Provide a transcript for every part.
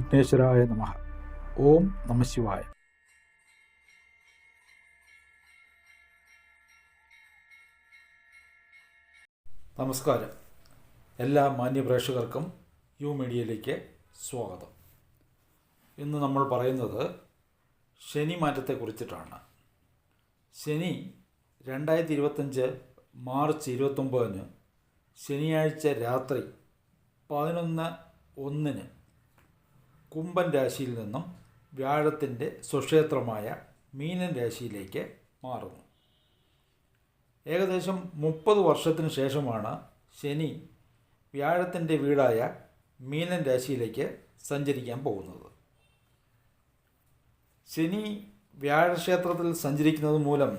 വിഘ്നേശ്വരായ നമ. ഓം നമശിവായ നമസ്കാരം. എല്ലാ മാന്യപ്രേക്ഷകർക്കും യു മീഡിയയിലേക്ക് സ്വാഗതം. ഇന്ന് നമ്മൾ പറയുന്നത് ശനി മാറ്റത്തെക്കുറിച്ചിട്ടാണ് ശനി രണ്ടായിരത്തി ഇരുപത്തഞ്ച് മാർച്ച് ഇരുപത്തൊമ്പതിന് ശനിയാഴ്ച രാത്രി പതിനൊന്ന് ഒന്നിന് കുംഭൻ രാശിയിൽ നിന്നും വ്യാഴത്തിന്റെ സ്വക്ഷേത്രമായ മീനൻ രാശിയിലേക്ക് മാറുന്നു. ഏകദേശം മുപ്പത് വർഷത്തിന് ശേഷമാണ് ശനി വ്യാഴത്തിന്റെ വീടായ മീനൻ രാശിയിലേക്ക് സഞ്ചരിക്കാൻ പോകുന്നത്. ശനി വ്യാഴക്ഷേത്രത്തിൽ സഞ്ചരിക്കുന്നത് മൂലം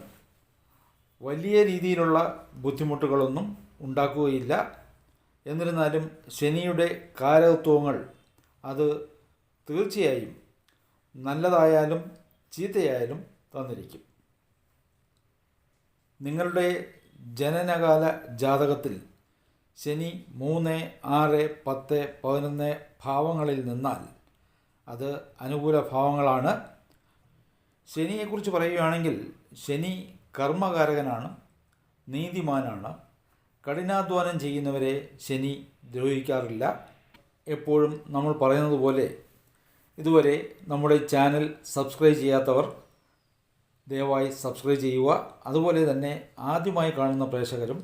വലിയ രീതിയിലുള്ള ബുദ്ധിമുട്ടുകളൊന്നും ഉണ്ടാക്കുകയില്ല. എന്നിരുന്നാലും ശനിയുടെ കാരകത്വങ്ങൾ അത് തീർച്ചയായും നല്ലതായാലും ചീത്തയായാലും തന്നിരിക്കും. നിങ്ങളുടെ ജനനകാല ജാതകത്തിൽ ശനി മൂന്ന് ആറ് പത്ത് പതിനൊന്ന് ഭാവങ്ങളിൽ നിന്നാൽ അത് അനുകൂല ഭാവങ്ങളാണ്. ശനിയെക്കുറിച്ച് പറയുകയാണെങ്കിൽ ശനി കർമ്മകാരകനാണ് നീതിമാനാണ്. കഠിനാധ്വാനം ചെയ്യുന്നവരെ ശനി ദ്രോഹിക്കാറില്ല. എപ്പോഴും നമ്മൾ പറയുന്നത് പോലെ ഇതുവരെ നമ്മുടെ ചാനൽ സബ്സ്ക്രൈബ് ചെയ്യാത്തവർ ദയവായി സബ്സ്ക്രൈബ് ചെയ്യുക. അതുപോലെ തന്നെ ആദ്യമായി കാണുന്ന പ്രേക്ഷകരും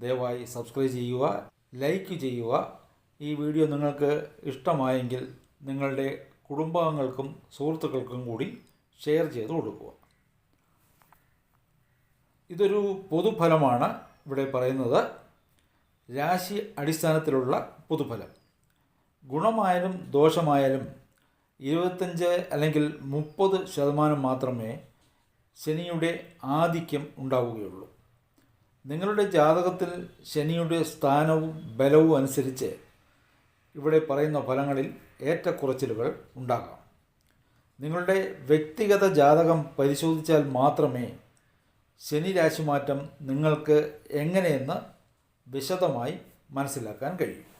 ദയവായി സബ്സ്ക്രൈബ് ചെയ്യുക ലൈക്ക് ചെയ്യുക. ഈ വീഡിയോ നിങ്ങൾക്ക് ഇഷ്ടമായെങ്കിൽ നിങ്ങളുടെ കുടുംബാംഗങ്ങൾക്കും സുഹൃത്തുക്കൾക്കും കൂടി ഷെയർ ചെയ്ത് കൊടുക്കുക. ഇതൊരു പൊതുഫലമാണ് ഇവിടെ പറയുന്നത്. രാശി അടിസ്ഥാനത്തിലുള്ള പൊതുഫലം. ഗുണമായാലും ദോഷമായാലും ഇരുപത്തഞ്ച് അല്ലെങ്കിൽ മുപ്പത് ശതമാനം മാത്രമേ ശനിയുടെ ആധിക്യം ഉണ്ടാവുകയുള്ളൂ. നിങ്ങളുടെ ജാതകത്തിൽ ശനിയുടെ സ്ഥാനവും ബലവും അനുസരിച്ച് ഇവിടെ പറയുന്ന ഫലങ്ങളിൽ ഏറ്റക്കുറച്ചിലുകൾ ഉണ്ടാകാം. നിങ്ങളുടെ വ്യക്തിഗത ജാതകം പരിശോധിച്ചാൽ മാത്രമേ ശനി രാശിമാറ്റം നിങ്ങൾക്ക് എങ്ങനെയെന്ന് വിശദമായി മനസ്സിലാക്കാൻ കഴിയും.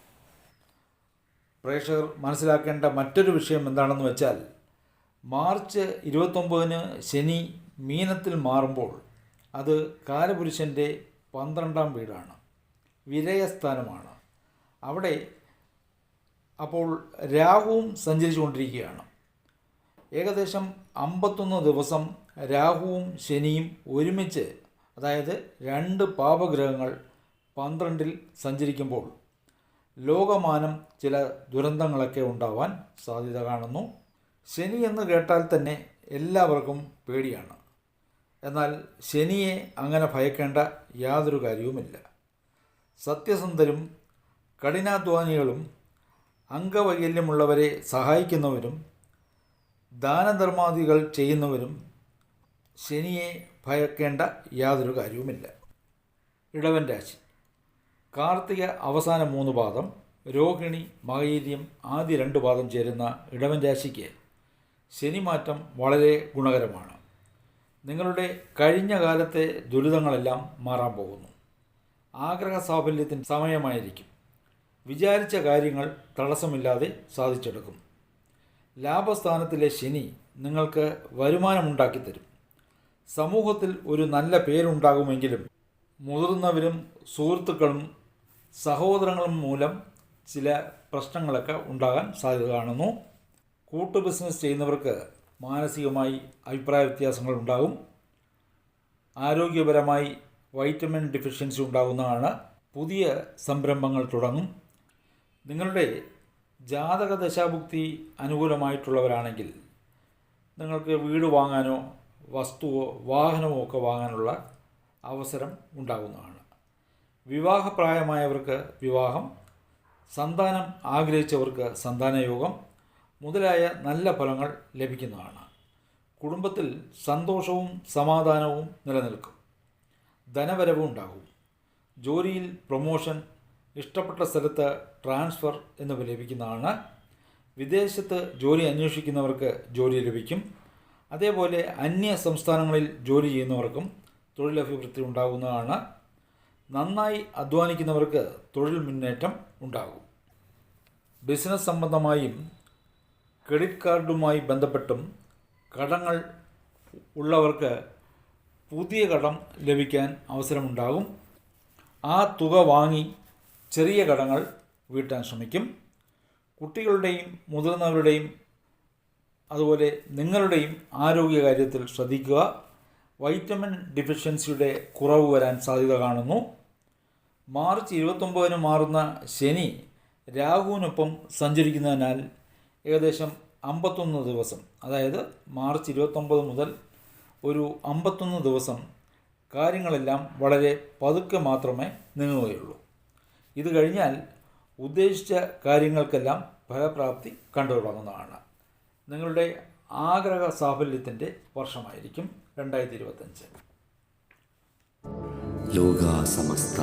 പ്രേക്ഷകർ മനസ്സിലാക്കേണ്ട മറ്റൊരു വിഷയം എന്താണെന്ന് വെച്ചാൽ മാർച്ച് ഇരുപത്തൊമ്പതിന് ശനി മീനത്തിൽ മാറുമ്പോൾ അത് കാലപുരുഷന്റെ പന്ത്രണ്ടാം വീടാണ് വിരയസ്ഥാനമാണ്. അവിടെ അപ്പോൾ രാഹുവും സഞ്ചരിച്ചുകൊണ്ടിരിക്കുകയാണ്. ഏകദേശം അമ്പത്തൊന്ന് ദിവസം രാഹുവും ശനിയും ഒരുമിച്ച് അതായത് രണ്ട് പാപഗ്രഹങ്ങൾ പന്ത്രണ്ടിൽ സഞ്ചരിക്കുമ്പോൾ ലോകമാനം ചില ദുരന്തങ്ങളൊക്കെ ഉണ്ടാവാൻ സാധ്യത കാണുന്നു. ശനി എന്ന് കേട്ടാൽ തന്നെ എല്ലാവർക്കും പേടിയാണ്. എന്നാൽ ശനിയെ അങ്ങനെ ഭയക്കേണ്ട യാതൊരു കാര്യവുമില്ല. സത്യസന്ധരും കഠിനാധ്വാനികളും അംഗവൈകല്യമുള്ളവരെ സഹായിക്കുന്നവരും ദാനധർമാദികൾ ചെയ്യുന്നവരും ശനിയെ ഭയക്കേണ്ട യാതൊരു കാര്യവുമില്ല. ഇടവൻ രാശി. കാർത്തിക അവസാന മൂന്ന് പാദം രോഹിണി മകൈര്യം ആദ്യ രണ്ട് പാദം ചേരുന്ന ഇടവൻ രാശിക്ക് ശനിമാറ്റം വളരെ ഗുണകരമാണ്. നിങ്ങളുടെ കഴിഞ്ഞ കാലത്തെ ദുരിതങ്ങളെല്ലാം മാറാൻ പോകുന്നു. ആഗ്രഹ സാഫല്യത്തിന് സമയമായിരിക്കും. വിചാരിച്ച കാര്യങ്ങൾ തടസ്സമില്ലാതെ സാധിച്ചെടുക്കും. ലാഭസ്ഥാനത്തിലെ ശനി നിങ്ങൾക്ക് വരുമാനമുണ്ടാക്കി തരും സമൂഹത്തിൽ ഒരു നല്ല പേരുണ്ടാകുമെങ്കിലും മുതിർന്നവരും സുഹൃത്തുക്കളും സഹോദരങ്ങളും മൂലം ചില പ്രശ്നങ്ങളൊക്കെ ഉണ്ടാകാൻ സാധ്യത കാണുന്നു. കൂട്ടു ബിസിനസ് ചെയ്യുന്നവർക്ക് മാനസികമായി അഭിപ്രായ വ്യത്യാസങ്ങൾ ഉണ്ടാകും. ആരോഗ്യപരമായി വൈറ്റമിൻ ഡെഫിഷ്യൻസി ഉണ്ടാകുന്നതാണ് പുതിയ സംരംഭങ്ങൾ തുടങ്ങും. നിങ്ങളുടെ ജാതക ദശാഭുക്തി അനുകൂലമായിട്ടുള്ളവരാണെങ്കിൽ നിങ്ങൾക്ക് വീട് വാങ്ങാനോ വസ്തുവോ വാഹനമോ ഒക്കെ വാങ്ങാനുള്ള അവസരം ഉണ്ടാകുന്നതാണ്. വിവാഹപ്രായമായവർക്ക് വിവാഹം സന്താനം ആഗ്രഹിച്ചവർക്ക് സന്താനയോഗം മുതലായ നല്ല ഫലങ്ങൾ ലഭിക്കുന്നതാണ്. കുടുംബത്തിൽ സന്തോഷവും സമാധാനവും നിലനിൽക്കും. ധനവരവും ഉണ്ടാകും. ജോലിയിൽ പ്രൊമോഷൻ ഇഷ്ടപ്പെട്ട സ്ഥലത്ത് ട്രാൻസ്ഫർ എന്നിവ ലഭിക്കുന്നതാണ്. വിദേശത്ത് ജോലി അന്വേഷിക്കുന്നവർക്ക് ജോലി ലഭിക്കും. അതേപോലെ അന്യ സംസ്ഥാനങ്ങളിൽ ജോലി ചെയ്യുന്നവർക്കും തൊഴിലഭിവൃദ്ധി ഉണ്ടാകുന്നതാണ്. നന്നായി അധ്വാനിക്കുന്നവർക്ക് തൊഴിൽ മുന്നേറ്റം ഉണ്ടാകും. ബിസിനസ് സംബന്ധമായും ക്രെഡിറ്റ് കാർഡുമായി ബന്ധപ്പെട്ടും കടങ്ങൾ ഉള്ളവർക്ക് പുതിയ കടം ലഭിക്കാൻ അവസരമുണ്ടാകും. ആ തുക വാങ്ങി ചെറിയ കടങ്ങൾ വീട്ടാൻ ശ്രമിക്കും. കുട്ടികളുടെയും മുതിർന്നവരുടെയും അതുപോലെ നിങ്ങളുടെയും ആരോഗ്യകാര്യത്തിൽ ശ്രദ്ധിക്കുക. വൈറ്റമിൻ ഡിഫിഷ്യൻസിയുടെ കുറവ് വരാൻ സാധ്യത കാണുന്നു. മാർച്ച് ഇരുപത്തൊമ്പതിന് മാറുന്ന ശനി രാഹുവിനൊപ്പം സഞ്ചരിക്കുന്നതിനാൽ ഏകദേശം അമ്പത്തൊന്ന് ദിവസം അതായത് മാർച്ച് ഇരുപത്തൊമ്പത് മുതൽ ഒരു അമ്പത്തൊന്ന് ദിവസം കാര്യങ്ങളെല്ലാം വളരെ പതുക്കെ മാത്രമേ നീങ്ങുകയുള്ളൂ. ഇത് കഴിഞ്ഞാൽ ഉദ്ദേശിച്ച കാര്യങ്ങൾക്കെല്ലാം ഫലപ്രാപ്തി കണ്ടു തുടങ്ങുന്നതാണ് നിങ്ങളുടെ ആഗ്രഹ സാഫല്യത്തിന്റെ വർഷമായിരിക്കും രണ്ടായിരത്തി ഇരുപത്തഞ്ച് ലോകാസമസ്ത